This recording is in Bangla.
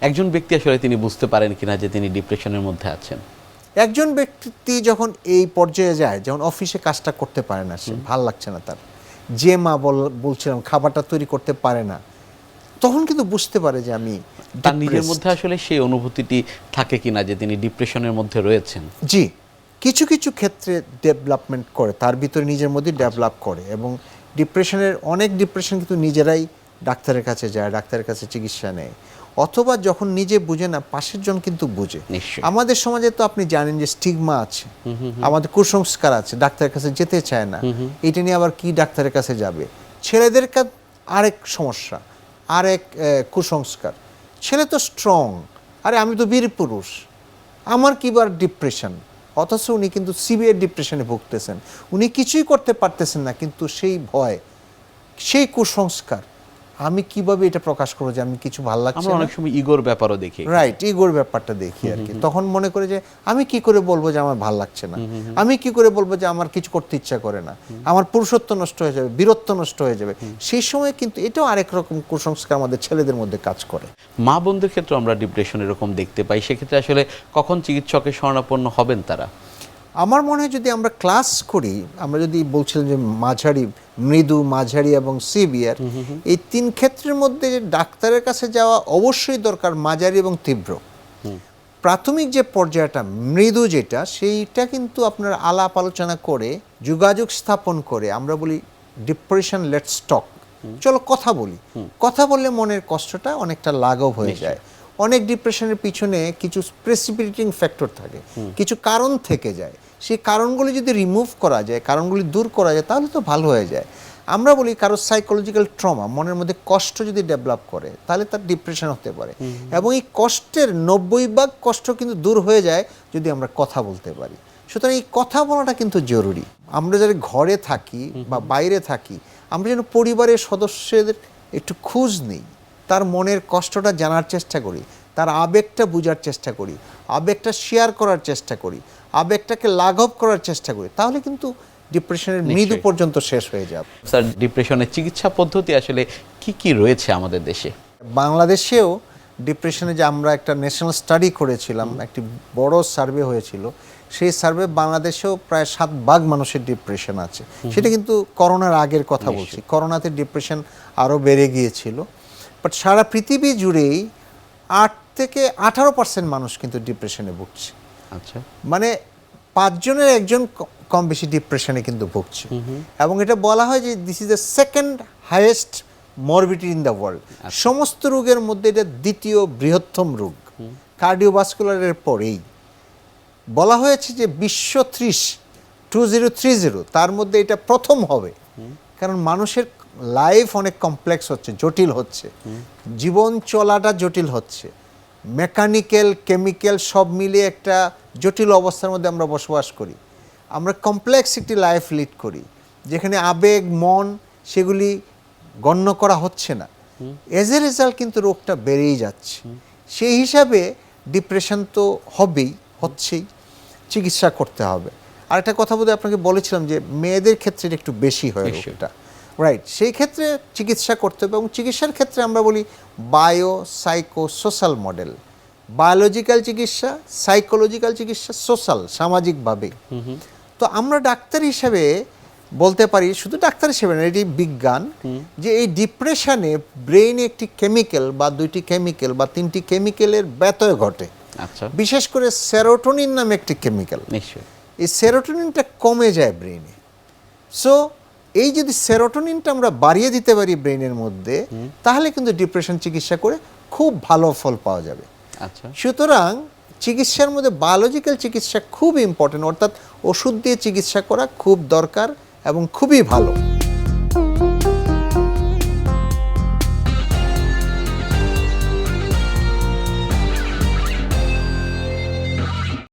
একজন ব্যক্তি আসলে তিনি বুঝতে পারেন কিনা যে তিনি ডিপ্রেশনের মধ্যে আছেন। একজন ব্যক্তি যখন এই পর্যায়ে যায় যেমন অফিসে কাজটা করতে পারে না সে ভালো লাগছে না তার। যে মা বল- বলছিলাম খাবারটা তৈরি করতে পারে না তখন কিন্তু বুঝতে পারে যে আমি তার নিজের মধ্যে আসলে সেই অনুভূতিটি থাকে কিনা যে তিনি ডিপ্রেশনের মধ্যে রয়েছেন। জি। কিছু কিছু ক্ষেত্রে ডেভেলপমেন্ট করে তার ভিতরে নিজের মধ্যে ডেভেলপ করে এবং ডিপ্রেশনের অনেক ডিপ্রেশন কিন্তু নিজেরাই ডাক্তারের কাছে যায় ডাক্তারের কাছে চিকিৎসা নেয়। অথবা যখন নিজে বুঝে না পাশের জন কিন্তু বুঝে। আমাদের সমাজে তো আপনি জানেন যে স্টিগমা আছে। আমাদের কুসংস্কার আছে ডাক্তারের কাছে যেতে চায় না। এটা নিয়ে আবার কি ডাক্তারের কাছে যাবে? ছেলেদের আরেক সমস্যা আরেক কুসংস্কার। ছেলে তো স্ট্রং আরে আমি তো বীর পুরুষ। আমার কিবার ডিপ্রেশন অথচ উনি কিন্তু সিভিয়ার ডিপ্রেশনে ভুগতেছেন। উনি কিছুই করতে পারতেছেন না কিন্তু সেই ভয় সেই কুসংস্কার আমি কীভাবে এটা প্রকাশ করব যে আমি কিছু ভালো লাগছে আমরা অনেক সময় ইগোর ব্যাপারও দেখি। রাইট ইগোর ব্যাপারটা দেখি আর কি। তখন মনে করে যে আমি কি করে বলব যে আমার ভালো লাগছে না? আমি কি করে বলব যে আমার কিছু করতে ইচ্ছা করে না? আমার পুরুষত্ব নষ্ট হয়ে যাবে বীরত্ব নষ্ট হয়ে যাবে। সেই সময় কিন্তু এটাও আরেক রকম কুসংস্কার আমাদের ছেলেদের মধ্যে কাজ করে। মা বন্ধুর ক্ষেত্রে আমরা ডিপ্রেশন এরকম দেখতে পাই। সেক্ষেত্রে আসলে কখন চিকিৎসকের শরণাপন্ন হবেন তারা? আমার মনে হয় যদি আমরা ক্লাস করি আমরা যদি বলছিলাম যে মাঝারি মৃদু মাঝারি এবং সিভিয়ার এই তিন ক্ষেত্রের মধ্যে ডাক্তারের কাছে যাওয়া অবশ্যই দরকার মাঝারি এবং তীব্র। প্রাথমিক যে পর্যায়টা মৃদু যেটা সেইটা কিন্তু আপনার আলাপ আলোচনা করে যোগাযোগ স্থাপন করে আমরা বলি ডিপ্রেশন লেট স্টক চলো কথা বলি। কথা বললে মনের কষ্টটা অনেকটা লাঘব হয়ে যায়। অনেক ডিপ্রেশনের পিছনে কিছু প্রেসিপিটেটিং ফ্যাক্টর থাকে। কিছু কারণ থেকে যায়। সেই কারণগুলি যদি রিমুভ করা যায় কারণগুলি দূর করা যায় তাহলে তো ভালো হয়ে যায়। আমরা বলি কারও সাইকোলজিক্যাল ট্রমা মনের মধ্যে কষ্ট যদি ডেভেলপ করে তাহলে তার ডিপ্রেশন হতে পারে। এবং এই কষ্টের নব্বই ভাগ কষ্ট কিন্তু দূর হয়ে যায় যদি আমরা কথা বলতে পারি। সুতরাং এই কথা বলাটা কিন্তু জরুরি। আমরা যারা ঘরে থাকি বা বাইরে থাকি আমরা যেন পরিবারের সদস্যদের একটু খোঁজ নেই। তার মনের কষ্টটা জানার চেষ্টা করি তার আবেগটা বোঝার চেষ্টা করি আবেগটা শেয়ার করার চেষ্টা করি আবেগটাকে লাঘব করার চেষ্টা করি তাহলে কিন্তু ডিপ্রেশনের মৃদু পর্যন্ত শেষ হয়ে যাবে। স্যার ডিপ্রেশনের চিকিৎসা পদ্ধতি আসলে কি কি রয়েছে আমাদের দেশে? বাংলাদেশেও ডিপ্রেশনে যে আমরা একটা ন্যাশনাল স্টাডি করেছিলাম একটি বড় সার্ভে হয়েছিল সেই সার্ভে বাংলাদেশেও প্রায় সাত ভাগ মানুষের ডিপ্রেশন আছে। সেটা কিন্তু করোনার আগের কথা বলছি। করোনাতে ডিপ্রেশন আরও বেড়ে গিয়েছিল। বাট সারা পৃথিবী জুড়েই আট থেকে আঠারো পার্সেন্ট মানুষ কিন্তু ডিপ্রেশনে ভুগছে। আচ্ছা। মানে পাঁচজনের একজন কম বেশি ডিপ্রেশনে কিন্তু ভুগছে। এবং এটা বলা হয় যে this is the second highest morbidity in the world সমস্ত রোগের মধ্যে এটা দ্বিতীয় বৃহত্তম রোগ। কার্ডিওভাস্কুলারের পরেই। বলা হয়েছে যে বিশ্ব ত্রিশ টু জিরো থ্রি জিরো তার মধ্যে এটা প্রথম হবে। কারণ মানুষের লাইফ অনেক কমপ্লেক্স হচ্ছে জটিল হচ্ছে। জীবন চলাটা জটিল হচ্ছে। মেকানিক্যাল কেমিক্যাল সব মিলিয়ে একটা জটিল অবস্থার মধ্যে আমরা বসবাস করি। আমরা কমপ্লেক্স একটি লাইফ লিড করি যেখানে আবেগ মন সেগুলি গণ্য করা হচ্ছে না। এজ এ রেজাল্ট কিন্তু রোগটা বেড়েই যাচ্ছে। সেই হিসাবে ডিপ্রেশন তো হবেই হচ্ছেই। চিকিৎসা করতে হবে। আর একটা কথা বলতে আপনাকে বলেছিলাম যে মেয়েদের ক্ষেত্রে এটা একটু বেশি হয় নিশ্চয়ই। রাইট সেই ক্ষেত্রে চিকিৎসা করতে হবে এবং চিকিৎসার ক্ষেত্রে আমরা বলি bio psycho social model biological চিকিৎসা সাইকোলজিক্যাল চিকিৎসা সোশ্যাল সামাজিকভাবে। তো আমরা ডাক্তার হিসেবে বলতে পারি শুধু ডাক্তার হিসেবে না এটি বিজ্ঞান যে এই ডিপ্রেশনে ব্রেইনে একটি কেমিক্যাল বা দুইটি কেমিক্যাল বা তিনটি কেমিক্যালের ব্যতয় ঘটে। আচ্ছা। বিশেষ করে সেরোটোনিন নামে একটি কেমিক্যাল নিশ্চয়ই। এই সেরোটোনিনটা কমে যায় ব্রেইনে সো এই যদি সেরোটোনিনটা আমরা বাড়িয়ে দিতে পারি ব্রেনের মধ্যে তাহলে কিন্তু ডিপ্রেশন চিকিৎসা করে খুব ভালো ফল পাওয়া যাবে। আচ্ছা। সুতরাং চিকিৎসার মধ্যে বায়োলজিক্যাল চিকিৎসা খুব ইম্পর্টেন্ট অর্থাৎ ওষুধ দিয়ে চিকিৎসা করা খুব দরকার এবং খুবই ভালো।